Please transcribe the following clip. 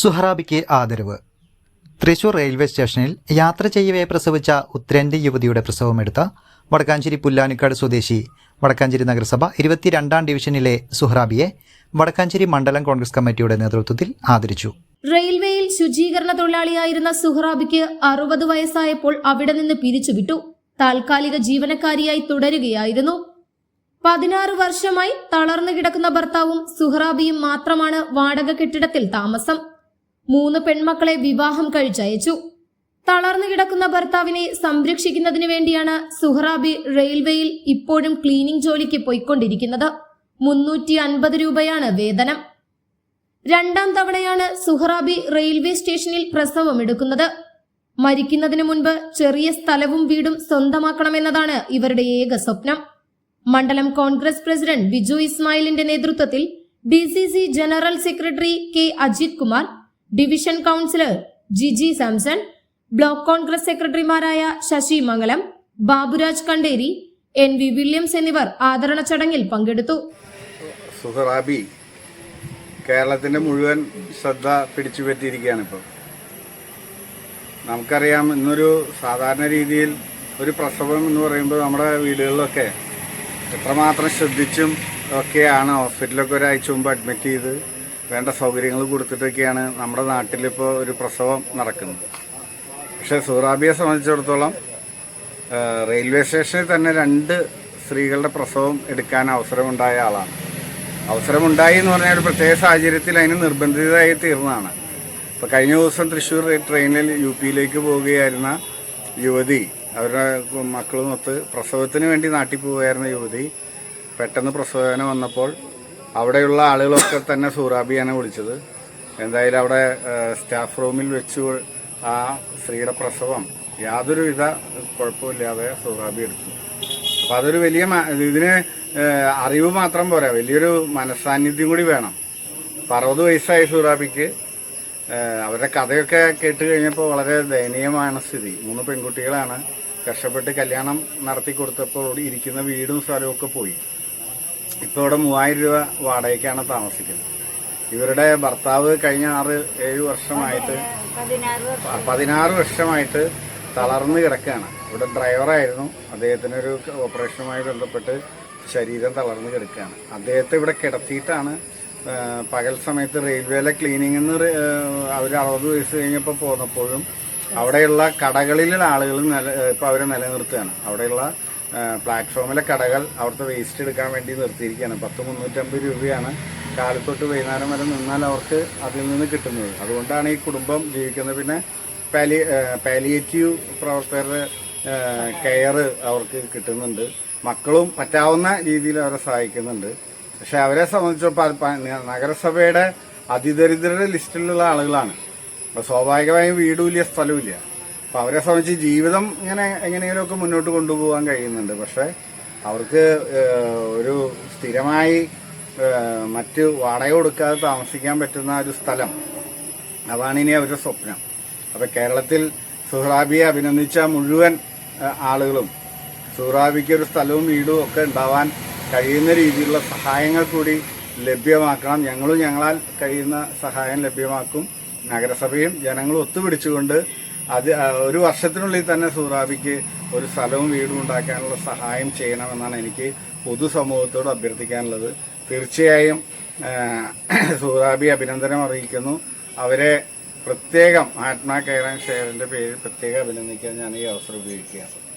സുഹറാബിക്ക് ആദരവ്. തൃശൂർ റെയിൽവേ സ്റ്റേഷനിൽ യാത്ര ചെയ്യവേ പ്രസവിച്ച ഉത്തരേന്ത്യൻ യുവതിയുടെ പ്രസവമെടുത്ത വടക്കാഞ്ചേരി പുല്ലാനിക്കാട് സ്വദേശി വടക്കാഞ്ചേരി നഗരസഭ ഇരുപത്തിരണ്ടാം ഡിവിഷനിലെ സുഹറാബിയെ വടക്കാഞ്ചേരി മണ്ഡലം കോൺഗ്രസ് കമ്മിറ്റിയുടെ നേതൃത്വത്തിൽ ആദരിച്ചു. റെയിൽവേയിൽ ശുചീകരണ തൊഴിലാളിയായിരുന്ന സുഹറാബിക്ക് അറുപത് വയസ്സായപ്പോൾ അവിടെ നിന്ന് പിരിച്ചുവിട്ടു. താൽക്കാലിക ജീവനക്കാരിയായി തുടരുകയായിരുന്നു. പതിനാറ് വർഷമായി തളർന്നു കിടക്കുന്ന ഭർത്താവും സുഹറാബിയും മാത്രമാണ് വാടക കെട്ടിടത്തിൽ താമസം. മൂന്ന് പെൺമക്കളെ വിവാഹം കഴിച്ചയച്ചു. തളർന്നു കിടക്കുന്ന ഭർത്താവിനെ സംരക്ഷിക്കുന്നതിനു വേണ്ടിയാണ് സുഹറാബി റെയിൽവേയിൽ ഇപ്പോഴും ക്ലീനിംഗ് ജോലിക്ക് പോയിക്കൊണ്ടിരിക്കുന്നത്. മുന്നൂറ്റി അൻപത് രൂപയാണ് വേതനം. രണ്ടാം തവണയാണ് സുഹറാബി റെയിൽവേ സ്റ്റേഷനിൽ പ്രസവം എടുക്കുന്നത്. മരിക്കുന്നതിനു മുൻപ് ചെറിയ സ്ഥലവും വീടും സ്വന്തമാക്കണമെന്നതാണ് ഇവരുടെ ഏക സ്വപ്നം. മണ്ഡലം കോൺഗ്രസ് പ്രസിഡന്റ് ബിജു ഇസ്മായിലിന്റെ നേതൃത്വത്തിൽ D general secretary K Ajith Kumar division councillor Jiji Samson block Congress സെക്രട്ടറിമാരായ Sasi Mangalam Baburaj Kanderi N V Williams എന്നിവർ ആദരണ ചടങ്ങിൽ പങ്കെടുത്തു. സുഹറാബി കേരളത്തിന്റെ മുഴുവൻ ശ്രദ്ധ പിടിച്ചു പറ്റിയിരിക്കുകയാണ് ഇപ്പോൾ നമുക്കറിയാം ഇന്നൊരു സാധാരണ രീതിയിൽ ഒരു പ്രസവം എന്ന് പറയുമ്പോൾ നമ്മുടെ വീടുകളിലൊക്കെ എത്രമാത്രം ശ്രദ്ധിച്ചും ഒക്കെയാണ് ഹോസ്പിറ്റലൊക്കെ ഒരാഴ്ച മുമ്പ് അഡ്മിറ്റ് ചെയ്ത് വേണ്ട സൗകര്യങ്ങൾ കൊടുത്തിട്ടൊക്കെയാണ് നമ്മുടെ നാട്ടിലിപ്പോൾ ഒരു പ്രസവം നടക്കുന്നത്. പക്ഷേ സുഹറാബിയെ സംബന്ധിച്ചിടത്തോളം റെയിൽവേ സ്റ്റേഷനിൽ തന്നെ രണ്ട് സ്ത്രീകളുടെ പ്രസവം എടുക്കാൻ അവസരമുണ്ടായ ആളാണ്. അവസരമുണ്ടായി എന്ന് പറഞ്ഞാൽ ഒരു പ്രത്യേക സാഹചര്യത്തിൽ അതിന് നിർബന്ധിതമായി തീർന്നതാണ്. ഇപ്പോൾ കഴിഞ്ഞ ദിവസം തൃശ്ശൂർ ട്രെയിനിൽ യു പിയിലേക്ക് പോവുകയായിരുന്ന യുവതി അവരുടെ മക്കളുമൊത്ത് പ്രസവത്തിന് വേണ്ടി നാട്ടിൽ പോവുകയായിരുന്ന യുവതി പെട്ടെന്ന് പ്രസവേദന വന്നപ്പോൾ അവിടെയുള്ള ആളുകളൊക്കെ തന്നെ സൂറാബിയാണ് വിളിച്ചത്. എന്തായാലും അവിടെ സ്റ്റാഫ് റൂമിൽ വെച്ച് ആ സ്ത്രീയുടെ പ്രസവം യാതൊരുവിധ കുഴപ്പമില്ലാതെ സൂറാബി എടുത്തു. അപ്പം അതൊരു വലിയ ഇതിന് അറിവ് മാത്രം പോരാ. വലിയൊരു മനസാന്നിധ്യം കൂടി വേണം. അറുപത് വയസ്സായി സൂറാബിക്ക്. അവരുടെ കഥയൊക്കെ കേട്ട് കഴിഞ്ഞപ്പോൾ വളരെ ദയനീയമാണ് സ്ഥിതി. മൂന്ന് പെൺകുട്ടികളാണ്. കഷ്ടപ്പെട്ട് കല്യാണം നടത്തി കൊടുത്തപ്പോൾ ഇരിക്കുന്ന വീടും സ്ഥലവും ഒക്കെ പോയി. ഇപ്പോൾ ഇവിടെ മൂവായിരം രൂപ വാടകയ്ക്കാണ് താമസിക്കുന്നത്. ഇവരുടെ ഭർത്താവ് കഴിഞ്ഞ ആറ് ഏഴ് വർഷമായിട്ട് പതിനാറ് വർഷമായിട്ട് തളർന്ന് കിടക്കുകയാണ്. ഇവിടെ ഡ്രൈവറായിരുന്നു അദ്ദേഹത്തിന് ഒരു ഓപ്പറേഷനുമായി ബന്ധപ്പെട്ട് ശരീരം തളർന്ന് കിടക്കുകയാണ്. അദ്ദേഹത്തെ ഇവിടെ കിടത്തിയിട്ടാണ് പകൽ സമയത്ത് റെയിൽവേയിലെ ക്ലീനിങ് എന്ന് അവർ അറുപത് വയസ്സ് കഴിഞ്ഞപ്പോൾ പോന്നപ്പോഴും അവിടെയുള്ള കടകളിലുള്ള ആളുകൾ നില ഇപ്പോൾ അവരെ നിലനിർത്തുകയാണ്. അവിടെയുള്ള പ്ലാറ്റ്ഫോമിലെ കടകൾ അവിടുത്തെ വേസ്റ്റ് എടുക്കാൻ വേണ്ടി നിർത്തിയിരിക്കുകയാണ്. പത്ത് മുന്നൂറ്റമ്പത് രൂപയാണ്. കാലത്തൊട്ട് വൈകുന്നേരം വരെ നിന്നാൽ അവർക്ക് അതിൽ നിന്ന് കിട്ടുന്നത്. അതുകൊണ്ടാണ് ഈ കുടുംബം ജീവിക്കുന്നത്. പിന്നെ പാലി പാലിയേറ്റീവ് പ്രവർത്തകരുടെ കെയർ അവർക്ക് കിട്ടുന്നുണ്ട്. മക്കളും പറ്റാവുന്ന രീതിയിൽ അവരെ സഹായിക്കുന്നുണ്ട്. പക്ഷെ അവരെ സംബന്ധിച്ചിടത്തോളം നഗരസഭയുടെ അതിദരിദ്രരുടെ ലിസ്റ്റിലുള്ള ആളുകളാണ്. അപ്പോൾ സ്വാഭാവികമായും വീടുമില്ല സ്ഥലമില്ല അപ്പോൾ അവരെ സംബന്ധിച്ച് ജീവിതം ഇങ്ങനെ എങ്ങനെയെങ്കിലുമൊക്കെ മുന്നോട്ട് കൊണ്ടുപോകാൻ കഴിയുന്നുണ്ട്. പക്ഷേ അവർക്ക് ഒരു സ്ഥിരമായി മറ്റ് വാടക കൊടുക്കാതെ താമസിക്കാൻ പറ്റുന്ന ഒരു സ്ഥലം അതാണ് ഇനി അവരുടെ സ്വപ്നം. അപ്പൊ കേരളത്തിൽ സുഹ്റാബിയെ അഭിനന്ദിച്ച മുഴുവൻ ആളുകളും സുഹ്റാബിക്ക് ഒരു സ്ഥലവും വീടും ഒക്കെ ഉണ്ടാവാൻ കഴിയുന്ന രീതിയിലുള്ള സഹായങ്ങൾ കൂടി ലഭ്യമാക്കണം. ഞങ്ങളും ഞങ്ങളാൽ കഴിയുന്ന സഹായം ലഭ്യമാക്കും. നഗരസഭയും ജനങ്ങളും ഒത്തുപിടിച്ചുകൊണ്ട് അത് ഒരു വർഷത്തിനുള്ളിൽ തന്നെ സുഹറാബിക്ക് ഒരു സ്ഥലവും വീടും ഉണ്ടാക്കാനുള്ള സഹായം ചെയ്യണമെന്നാണ് എനിക്ക് പൊതുസമൂഹത്തോട് അഭ്യർത്ഥിക്കാനുള്ളത്. തീർച്ചയായും ആ, സുഹറാബി അഭിനന്ദനം അറിയിക്കുന്നു. അവരെ പ്രത്യേകം ആത്മാ കെയർ ഷെയറിന്റെ പേരിൽ പ്രത്യേകം അഭിനന്ദിക്കാൻ ഞാൻ ഈ അവസരം ഉപയോഗിക്കുകയാണ്.